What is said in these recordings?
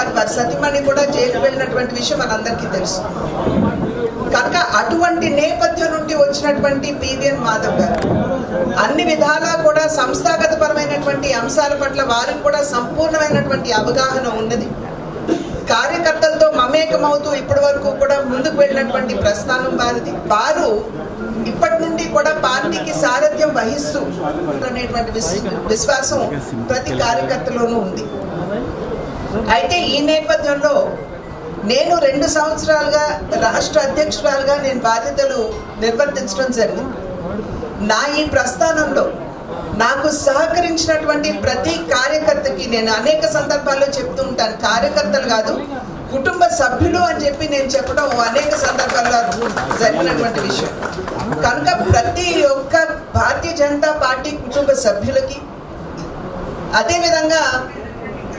కాదు. వారి సతీమణి కూడా జైలు వెళ్ళినటువంటి విషయం మనందరికీ తెలుసు. కనుక అటువంటి నేపథ్యం నుండి వచ్చినటువంటి పివిఎన్ మాధవ్ గారు అన్ని విధాలా కూడా సంస్థాగత పరమైనటువంటి అంశాల పట్ల వారికి కూడా సంపూర్ణమైనటువంటి అవగాహన ఉన్నది. కార్యకర్తలతో మమేకమవుతూ ఇప్పటి వరకు కూడా ముందుకు వెళ్ళినటువంటి ప్రస్థానం వారిది. వారు ఇప్పటి నుండి కూడా పార్టీకి సారథ్యం వహిస్తూ అనేటువంటి విశ్వాసం ప్రతి కార్యకర్తలోనూ ఉంది. అయితే ఈ నేపథ్యంలో నేను రెండు సంవత్సరాలుగా రాష్ట్ర అధ్యక్షురాలుగా నేను బాధ్యతలు నిర్వర్తించడం జరిగింది. నా ఈ ప్రస్థానంలో నాకు సహకరించినటువంటి ప్రతి కార్యకర్తకి నేను అనేక సందర్భాల్లో చెప్తూ ఉంటాను. కార్యకర్తలు కాదు కుటుంబ సభ్యులు అని చెప్పి నేను చెప్పడం అనేక సందర్భాల్లో జరిగినటువంటి విషయం. కనుక ప్రతి ఒక్క భారతీయ జనతా పార్టీ కుటుంబ సభ్యులకి అదేవిధంగా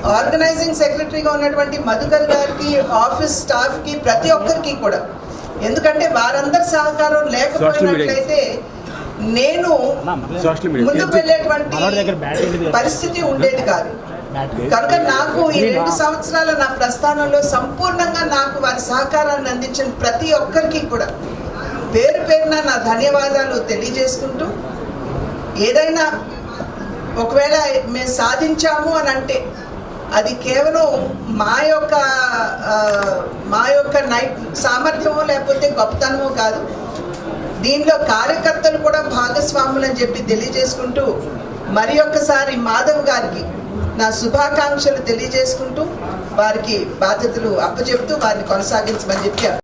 ఆర్గనైజింగ్ సెక్రటరీగా ఉన్నటువంటి మధుకర్ గారికి ఆఫీస్ స్టాఫ్కి ప్రతి ఒక్కరికి కూడా. ఎందుకంటే వారందరి సహకారం లేకపోయినట్లయితే నేను ముందుకు వెళ్ళేటువంటి పరిస్థితి ఉండేది కాదు. కనుక నాకు ఈ రెండు సంవత్సరాల నా ప్రస్థానంలో సంపూర్ణంగా నాకు వారి సహకారాన్ని అందించిన ప్రతి ఒక్కరికి కూడా పేరు పేరున నా ధన్యవాదాలు తెలియజేసుకుంటూ ఏదైనా ఒకవేళ మేము సాధించాము అని అంటే అది కేవలం మా యొక్క మా యొక్క నై సామర్థ్యమో లేకపోతే గొప్పతనమో కాదు. దీనిలో కార్యకర్తలు కూడా భాగస్వాములు అని చెప్పి తెలియజేసుకుంటూ మరి ఒక్కసారి మాధవ్ గారికి నా శుభాకాంక్షలు తెలియజేసుకుంటూ వారికి బాధ్యతలు అప్పచెప్తూ వారిని కొనసాగించమని చెప్పి